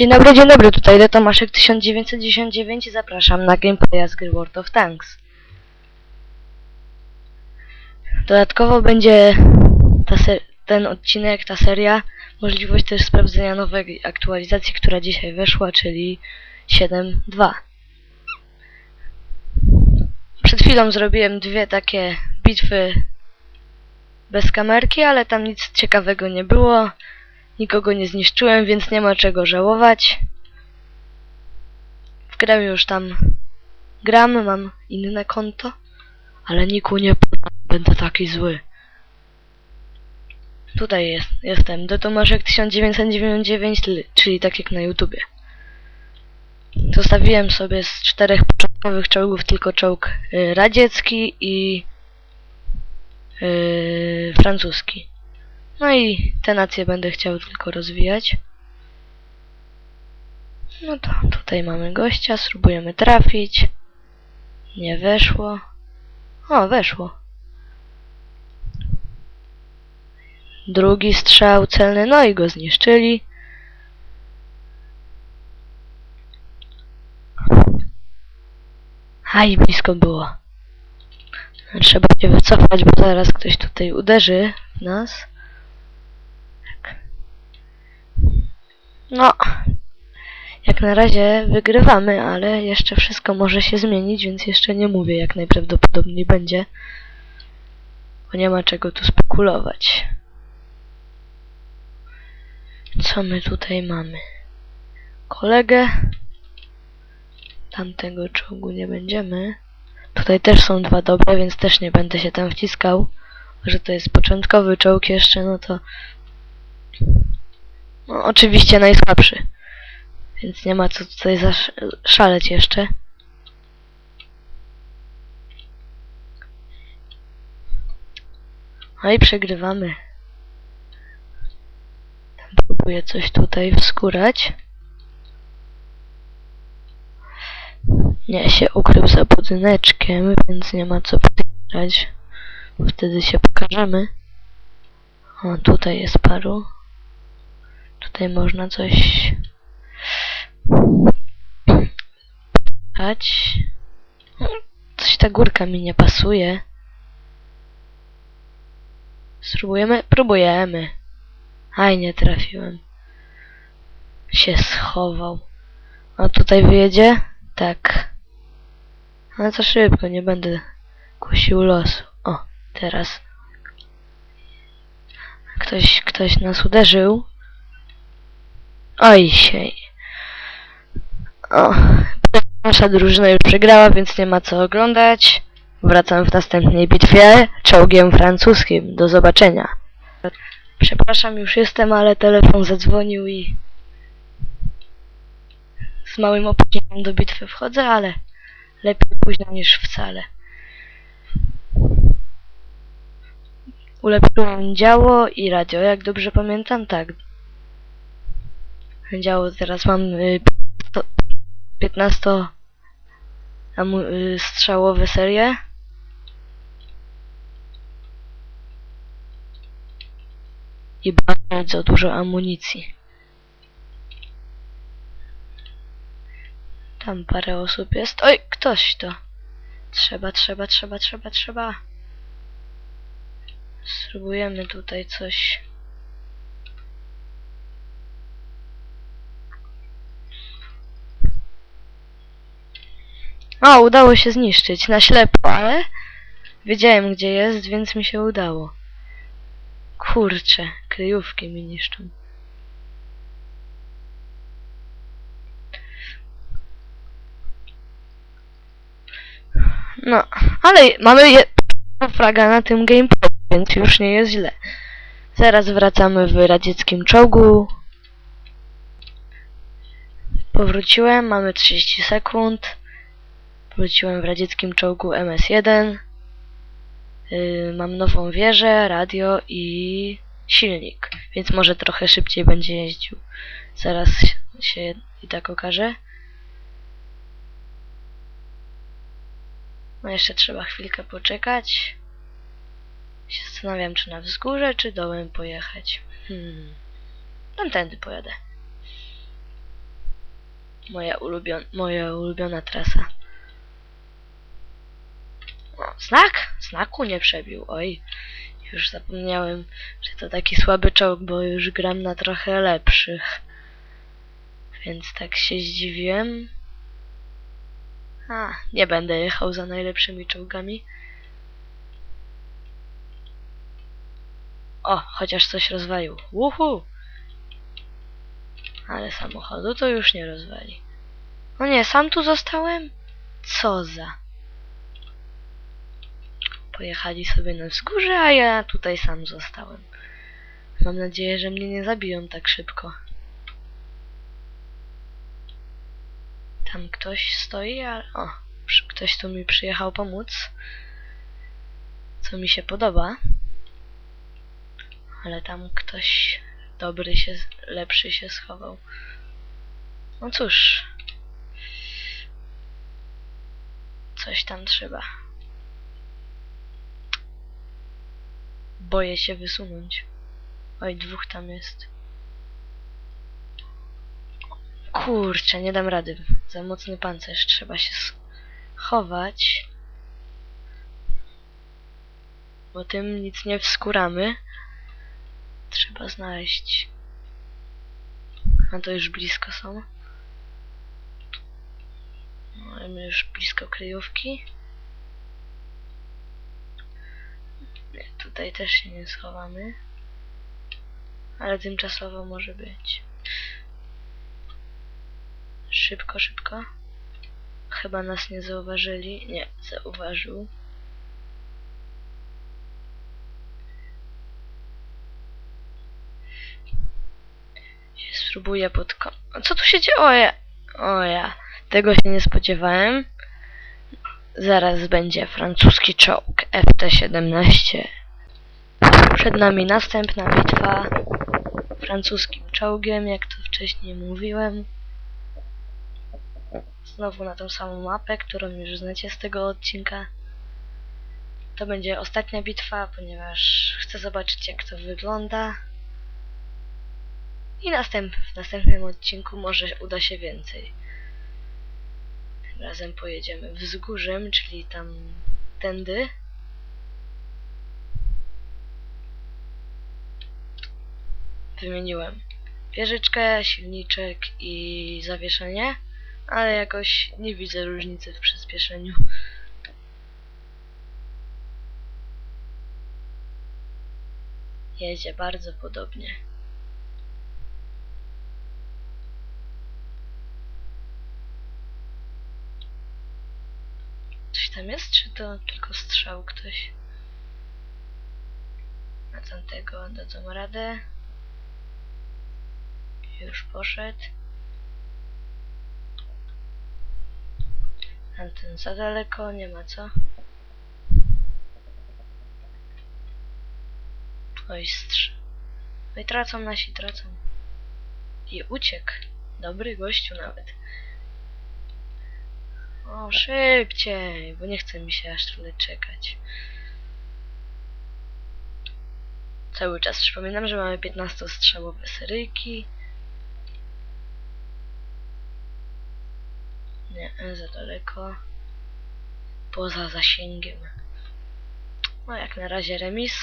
Dzień dobry, dzień dobry, tutaj Le Tomaszek 1999 i zapraszam na gameplaya z gry World of Tanks. Dodatkowo będzie ten odcinek, ta seria, możliwość też sprawdzenia nowej aktualizacji, która dzisiaj weszła, czyli 7.2. Przed chwilą zrobiłem dwie takie bitwy bez kamerki, ale tam nic ciekawego nie było. Nikogo nie zniszczyłem, więc nie ma czego żałować. W już tam gram, mam inne konto, ale niku nie będę taki zły. Tutaj jest, jestem, Detomaszek 1999, li- czyli tak jak na YouTubie. Zostawiłem sobie z czterech początkowych czołgów tylko czołg y, radziecki i y, francuski. No i te nacje będę chciał tylko rozwijać. No to tutaj mamy gościa, spróbujemy trafić. Nie weszło. O, weszło. Drugi strzał celny, no i go zniszczyli. Aj, blisko było. Trzeba się wycofać, bo zaraz ktoś tutaj uderzy w nas. Tak. No, jak na razie wygrywamy, ale jeszcze wszystko może się zmienić, więc jeszcze nie mówię, jak najprawdopodobniej będzie. Bo nie ma czego tu spekulować. Co my tutaj mamy? Kolegę. Tamtego czołgu nie będziemy. Tutaj też są dwa dobre, więc też nie będę się tam wciskał. Że to jest początkowy czołg jeszcze, no to... No, oczywiście najsłabszy. Więc nie ma co tutaj zasz- szaleć jeszcze. No i przegrywamy. Próbuję coś tutaj wskórać. Nie, się ukrył za budyneczkiem, więc nie ma co podjechać. Bo wtedy się pokażemy. O, tutaj jest paru. Tutaj można coś dać. Coś ta górka mi nie pasuje. Spróbujemy? Próbujemy. Aj, nie trafiłem. Się schował. A tutaj wyjedzie? Tak. Ale to szybko, nie będę kusił losu. O, teraz. Ktoś, ktoś nas uderzył. Oj, siej. O, nasza drużyna już przegrała, więc nie ma co oglądać. Wracam w następnej bitwie czołgiem francuskim. Do zobaczenia. Przepraszam, już jestem, ale telefon zadzwonił i z małym opóźnieniem do bitwy wchodzę, ale lepiej późno niż wcale. Ulepszyłem działo i radio, jak dobrze pamiętam, tak. Działo teraz mam y, 15 amu- y, strzałowe serie. I bardzo dużo amunicji. Tam parę osób jest. Oj, ktoś to. Trzeba, trzeba, trzeba, trzeba, trzeba. Spróbujemy tutaj coś. O, udało się zniszczyć na ślepo, ale wiedziałem gdzie jest, więc mi się udało. Kurczę, kryjówki mi niszczą. No, ale mamy je fraga na tym gameplay, więc już nie jest źle. Zaraz wracamy w radzieckim czołgu. Powróciłem, mamy 30 sekund. Wróciłem w radzieckim czołgu MS-1. Yy, mam nową wieżę, radio i silnik, więc może trochę szybciej będzie jeździł. Zaraz się i tak okaże. No jeszcze trzeba chwilkę poczekać. Się zastanawiam, czy na wzgórze, czy dołem pojechać. Hmm. Tamtędy pojadę. Moja, ulubion moja ulubiona trasa. O, znak? Znaku nie przebił. Oj, już zapomniałem, że to taki słaby czołg, bo już gram na trochę lepszych. Więc tak się zdziwiłem. A, nie będę jechał za najlepszymi czołgami. O, chociaż coś rozwalił. Uhu! Ale samochodu to już nie rozwali. O nie, sam tu zostałem? Co za... Pojechali sobie na wzgórze, a ja tutaj sam zostałem. Mam nadzieję, że mnie nie zabiją tak szybko. Tam ktoś stoi, ale... O, ktoś tu mi przyjechał pomóc. Co mi się podoba. Ale tam ktoś dobry się, lepszy się schował. No cóż. Coś tam trzeba. Boję się wysunąć. Oj, dwóch tam jest. Kurczę, nie dam rady. Za mocny pancerz. Trzeba się schować. Bo tym nic nie wskuramy. Trzeba znaleźć. A to już blisko są. Mamy już blisko kryjówki. Nie, tutaj też się nie schowamy. Ale tymczasowo może być. Szybko, szybko. Chyba nas nie zauważyli. Nie, zauważył. Spróbuję pod Co tu się dzieje? O ja. O ja. Tego się nie spodziewałem. Zaraz będzie francuski czołg FT-17. Przed nami następna bitwa francuskim czołgiem, jak to wcześniej mówiłem. Znowu na tą samą mapę, którą już znacie z tego odcinka. To będzie ostatnia bitwa, ponieważ chcę zobaczyć jak to wygląda. I następ, w następnym odcinku może uda się więcej. Tym razem pojedziemy wzgórzem, czyli tam tędy. Wymieniłem wieżyczkę, silniczek i zawieszenie, ale jakoś nie widzę różnicy w przyspieszeniu. Jedzie bardzo podobnie. Coś tam jest, czy to tylko strzał ktoś? Na tamtego dadzą radę. Już poszedł. Tamten za daleko, nie ma co. Oj, strz... Oj, tracą nasi, tracą. I uciekł. Dobry gościu nawet. O, szybciej, bo nie chce mi się aż tyle czekać. Cały czas przypominam, że mamy 15-strzałowe seryjki. Nie, za daleko. Poza zasięgiem. No jak na razie remis.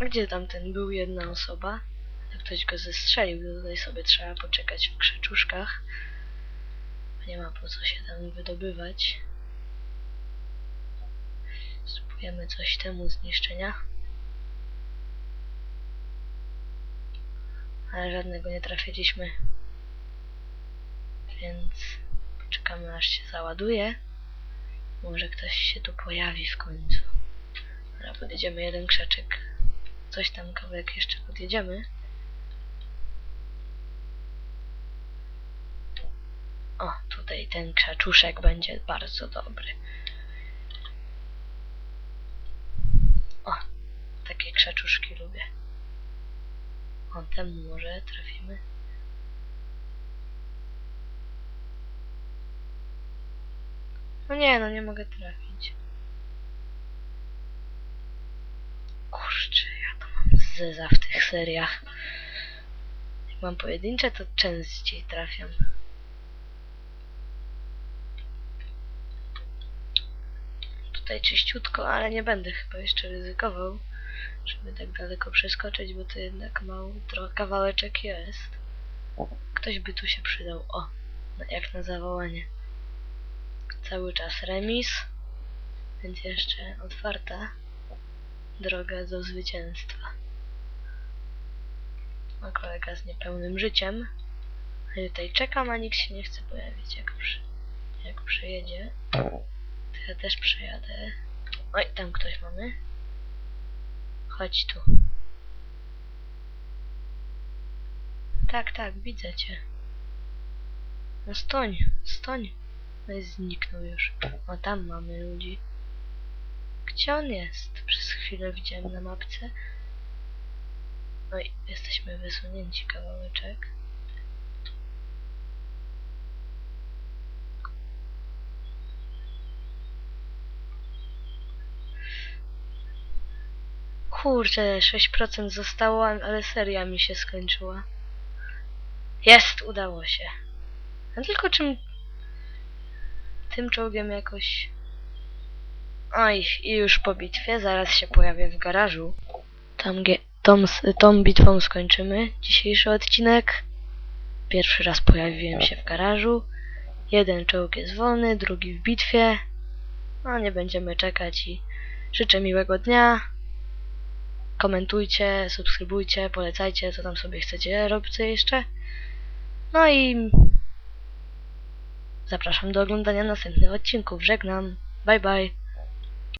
Gdzie tamten był jedna osoba? Ktoś go zestrzelił, to tutaj sobie trzeba poczekać w krzeczuszkach. Nie ma po co się tam wydobywać. Spróbujemy coś temu zniszczenia. Ale żadnego nie trafiliśmy. Więc poczekamy aż się załaduje. Może ktoś się tu pojawi w końcu. Dobra, podjedziemy jeden krzaczek. Coś tam kawałek jeszcze podjedziemy. O, tutaj ten krzaczuszek będzie bardzo dobry. O, takie krzaczuszki lubię. Temu może trafimy. No nie, no nie mogę trafić. zeza w tych seriach. Jak mam pojedyncze, to częściej trafiam. Tutaj czyściutko, ale nie będę chyba jeszcze ryzykował, żeby tak daleko przeskoczyć, bo to jednak mały kawałeczek jest. Ktoś by tu się przydał. O, na- jak na zawołanie. Cały czas remis, więc jeszcze otwarta droga do zwycięstwa. A kolega z niepełnym życiem. Ja tutaj czekam, a nikt się nie chce pojawić. Jak, przy, jak przyjedzie, to ja też przejadę. Oj, tam ktoś mamy. Chodź tu. Tak, tak, widzę cię. No stoń, stoń. No i zniknął już. O, tam mamy ludzi. Gdzie on jest? Przez chwilę widziałem na mapce. No i jesteśmy wysunięci kawałeczek. Kurczę, 6% zostało, ale seria mi się skończyła. Jest, udało się. No tylko czym... Tym czołgiem jakoś... Oj, i już po bitwie, zaraz się pojawię w garażu. Tam gie- tą, tą bitwą skończymy dzisiejszy odcinek. Pierwszy raz pojawiłem się w garażu. Jeden czołg jest wolny, drugi w bitwie. No nie będziemy czekać i życzę miłego dnia. Komentujcie, subskrybujcie, polecajcie, co tam sobie chcecie robić jeszcze. No i zapraszam do oglądania następnych odcinków. Żegnam. Bye bye.